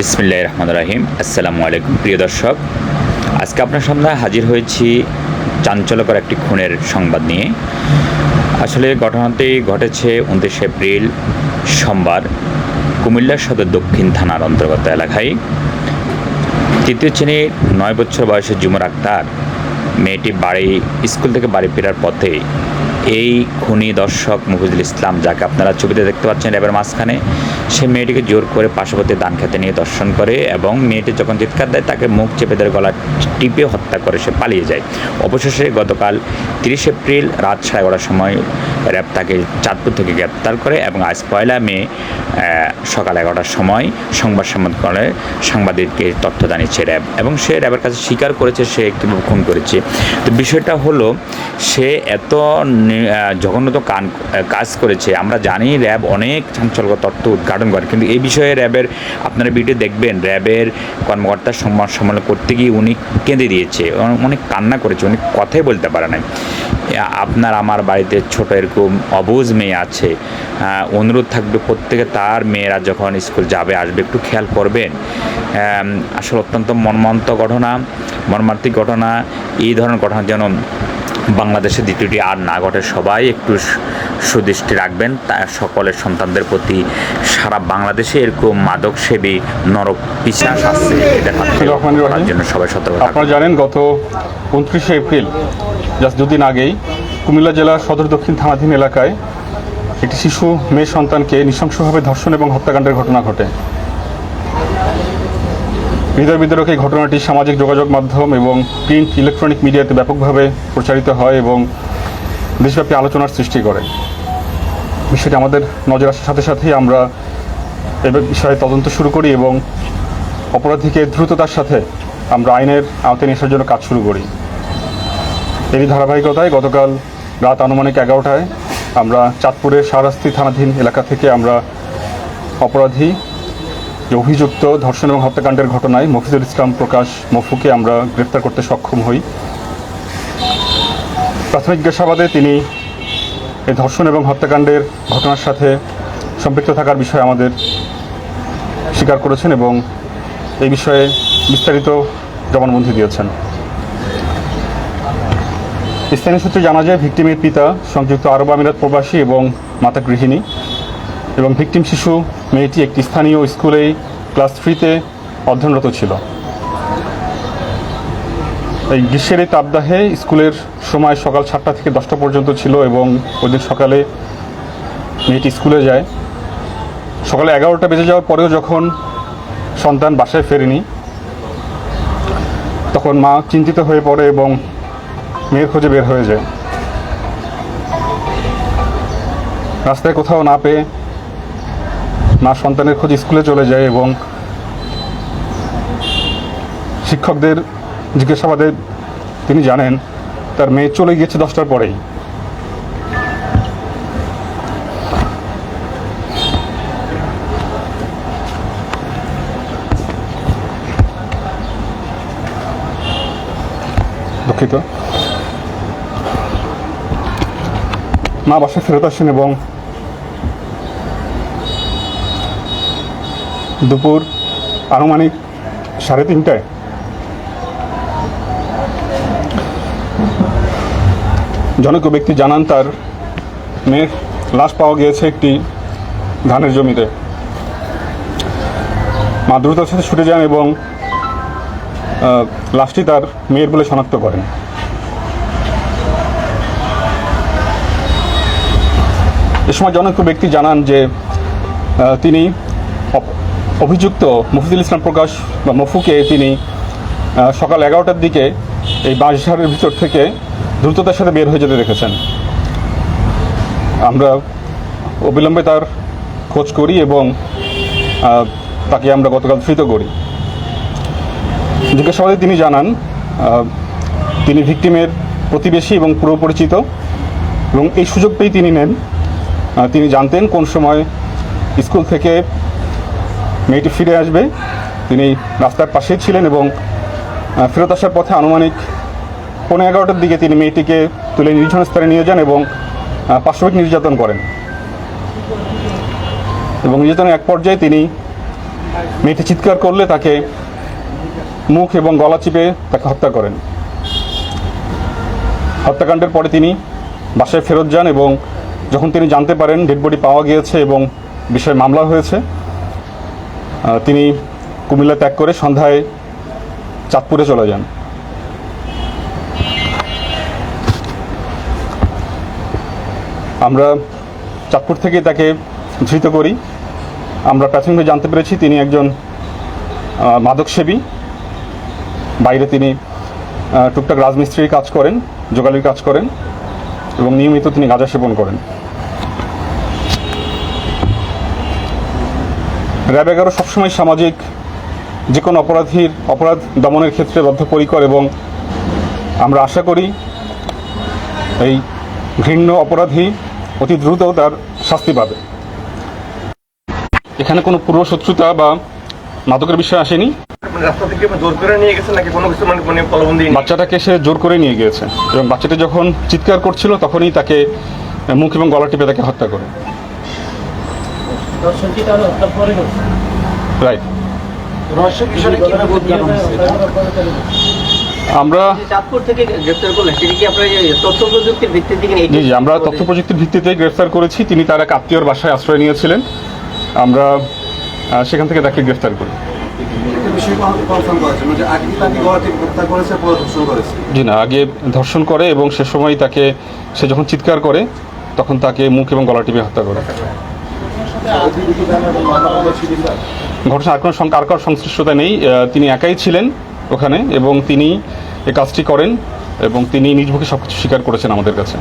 বিসমিল্লাহ রহমান রাহিম। আসসালামু আলাইকুম, প্রিয় দর্শক। আজকে আপনার সামনে হাজির হয়েছি চাঞ্চল্যকর একটি খুনের সংবাদ নিয়ে। আসলে ঘটনাটি ঘটেছে উনত্রিশে এপ্রিল, সোমবার, কুমিল্লা সদর দক্ষিণ থানার অন্তর্গত এলাকায়। তৃতীয় শ্রেণির নয় বছর বয়সের জুমর আক্তার মেয়েটি বাড়ি, স্কুল থেকে বাড়ি ফেরার পথে এই খুনি দর্শক মুফিজুল ইসলাম, যাকে আপনারা ছবিতে দেখতে পাচ্ছেন র্যাবের মাঝখানে, সে মেয়েটিকে জোর করে পার্শ্ববর্তী দান খেতে নিয়ে দর্শন করে এবং মেয়েটি যখন চিৎকার দেয়, তাকে মুখ চেপে ধরে গলা টিপে হত্যা করে, সে পালিয়ে যায়। অবশেষে গতকাল তিরিশ এপ্রিল রাত সাড়ে এগারোটার সময় র্যাব তাকে চাঁদপুর থেকে গ্রেপ্তার করে এবং আজ পয়লা মে সকাল এগারোটার সময় সংবাদ সম্মেলন সাংবাদিককে তথ্য জানিয়েছে র্যাব এবং সে র্যাবের কাছে স্বীকার করেছে, সে কীভাবে খুন করেছে। তো বিষয়টা হলো সে এত জঘন্যত কান কাজ করেছে। আমরা জানি র্যাব অনেক চাঞ্চল্যকর তথ্য উদ্ঘাটন করে। কিন্তু এই বিষয়ে র্যাবের, আপনারা ভিডিও দেখবেন, র্যাবের কর্মকর্তার সম্মান সম্মান করতে গিয়ে উনি কেঁদে দিয়েছে অনেক কান্না করেছে উনি কথাই বলতে পারে নাই। আপনার আমার বাড়িতে ছোট এরকম অবুজ মেয়ে আছে। অনুরোধ থাকবে প্রত্যেকে তার মেয়েরা যখন স্কুল যাবে, আসবে, একটু খেয়াল করবেন। আসলে অত্যন্ত মর্মান্ত ঘটনা, মর্মান্তিক ঘটনা, এই ধরনের ঘটনা যেন বাংলাদেশে দ্বিতীয়টি আর না ঘটে। সবাই একটু সুদৃষ্টি রাখবেন। তা সকলের সন্তানদের প্রতি সারা বাংলাদেশে এরকম মাদক সেবী নরক পিসাস আছে এদের হাত জন্য সবাই সতর্ক আপনারা জানেন গত উনত্রিশে এপ্রিল জাস্ট দুদিন আগেই কুমিল্লা জেলার সদর দক্ষিণ থানাধীন এলাকায় একটি শিশু মেয়ে সন্তানকে নৃশংসভাবে ধর্ষণ এবং হত্যাকাণ্ডের ঘটনা ঘটে। হৃদয় এই ঘটনাটি সামাজিক যোগাযোগ মাধ্যম এবং প্রিন্ট ইলেকট্রনিক মিডিয়াতে ব্যাপকভাবে প্রচারিত হয় এবং দেশব্যাপী আলোচনার সৃষ্টি করে। বিষয়টি আমাদের নজর আসার সাথে সাথেই আমরা এ বিষয়ে তদন্ত শুরু করি এবং অপরাধীকে দ্রুততার সাথে আমরা আইনের আওতায় নিয়ে জন্য কাজ শুরু করি। এরই ধারাবাহিকতায় গতকাল রাত আনুমানিক এগারোটায় আমরা চাঁদপুরের শাহরাস্তি থানাধীন এলাকা থেকে আমরা অপরাধী যে অভিযুক্ত ধর্ষণ এবং হত্যাকাণ্ডের ঘটনায় মফিজুল ইসলাম প্রকাশ মফুকে আমরা গ্রেপ্তার করতে সক্ষম হই। প্রাথমিক জিজ্ঞাসাবাদে তিনি এই ধর্ষণ এবং হত্যাকাণ্ডের ঘটনার সাথে সম্পৃক্ত থাকার বিষয়ে আমাদের স্বীকার করেছেন এবং এই বিষয়ে বিস্তারিত জবানবন্দি দিয়েছেন। স্থানীয় সূত্রে জানা যায়, ভিকটিমের পিতা সংযুক্ত আরব আমিরাত প্রবাসী এবং মাতা গৃহিণী এবং ভিকটিম শিশু মেয়েটি একটি স্থানীয় স্কুলে ক্লাস থ্রিতে অধ্যয়নরত ছিল। এই গ্রীষ্মের এই তাপদাহে স্কুলের সময় সকাল সাতটা থেকে দশটা পর্যন্ত ছিল এবং ওই দিন সকালে মেয়েটি স্কুলে যায়। সকালে এগারোটা বেজে যাওয়ার পরেও যখন সন্তান বাসায় ফেরেনি, তখন মা চিন্তিত হয়ে পড়ে এবং মেয়ের খোঁজে বের হয়ে যায়। রাস্তায় কোথাও না পেয়ে মা সন্তানের খোঁজ স্কুলে চলে যায় এবং শিক্ষকদের জিজ্ঞাসাবাদে তিনি জানেন, তার মেয়ে চলে গিয়েছে দশটার পরেই। দুঃখিত। মা বাসায় ফেরত আসেন এবং দুপুর আনুমানিক সাড়ে তিনটায়। জনক ব্যক্তি জানান, তার মেয়ের লাশ পাওয়া গিয়েছে একটি ধানের জমিতে। মা দ্রুতার সাথে ছুটে যান এবং লাশটি তার মেয়ের বলে শনাক্ত করেন। এ সময় জনক ব্যক্তি জানান যে তিনি অভিযুক্ত মফিজুল ইসলাম প্রকাশ বা মফুকে তিনি সকাল এগারোটার দিকে এই বাঁশঝাড়ের ভিতর থেকে দ্রুততার সাথে বের হয়ে যেতে দেখেছেন। আমরা অবিলম্বে তার খোঁজ করি এবং তাকে আমরা গতকাল ধৃত করি। জিজ্ঞাসাবাদে তিনি জানান তিনি ভিকটিমের প্রতিবেশী এবং পুরো পরিচিত এবং এই সুযোগ পেয়ে তিনি নেন। তিনি জানতেন কোন সময় স্কুল থেকে মেয়েটি ফিরে আসবে। তিনি রাস্তার পাশেই ছিলেন এবং ফেরত আসার পথে আনুমানিক পনেরো এগারোটার দিকে তিনি মেয়েটিকে তুলে নির্জন স্তরে নিয়ে যান এবং আহ, পাশবিক নির্যাতন করেন। এবং নির্যাতনের এক পর্যায়ে তিনি মেয়েটি চিৎকার করলে তাকে মুখ এবং গলা চিপে তাকে হত্যা করেন। হত্যাকাণ্ডের পরে তিনি বাসায় ফেরত যান এবং যখন তিনি জানতে পারেন ডেড বডি পাওয়া গিয়েছে এবং বিষয়ে মামলা হয়েছে তিনি কুমিল্লা ত্যাগ করে সন্ধ্যায় চাঁদপুরে চলে যান। আমরা চাঁদপুর থেকে তাকে ধৃত করি। আমরা প্রাথমিকভাবে জানতে পেরেছি তিনি একজন মাদকসেবী। বাইরে তিনি টুকটাক রাজমিস্ত্রির কাজ করেন যোগালির কাজ করেন এবং নিয়মিত তিনি গাঁজা সেবন করেন। র্যাব এগারো সবসময় সামাজিক যে কোনো অপরাধীর অপরাধ দমনের ক্ষেত্রে বদ্ধপরিকর এবং আমরা আশা করি এই ঘৃণ্য অপরাধী অতি দ্রুত তার শাস্তি পাবে। এখানে কোনো পূর্ব শত্রুতা বা মাদকের বিষয় আসেনি। বাচ্চাটাকে সে জোর করে নিয়ে গিয়েছে। এবং বাচ্চাটা যখন চিৎকার করছিল, তখনই তাকে মুখ এবং গলা টিপে তাকে হত্যা করে। দর্শনটি তাহলে হত্যা পরে করছে রাইট আমরা চাঁদপুর থেকে গ্রেপ্তার করলেন সেটি কি আপনার তথ্য প্রযুক্তির ভিত্তির জি জি আমরা তথ্য প্রযুক্তির ভিত্তিতে গ্রেফতার করেছি। তিনি তার এক আত্মীয়র বাসায় আশ্রয় নিয়েছিলেন। আমরা সেখান থেকে তাকে গ্রেফতার করি। জি না আগে ধর্ষণ করে এবং সে সময় তাকে সে যখন চিৎকার করে তখন তাকে মুখ এবং গলা টিপে হত্যা করে। ঘটনা আর কোনো আর কারও সংশ্লিষ্টতা নেই। তিনি একাই ছিলেন ওখানে এবং তিনি এই কাজটি করেন এবং তিনি নিজ মুখে সব কিছু স্বীকার করেছেন আমাদের কাছে।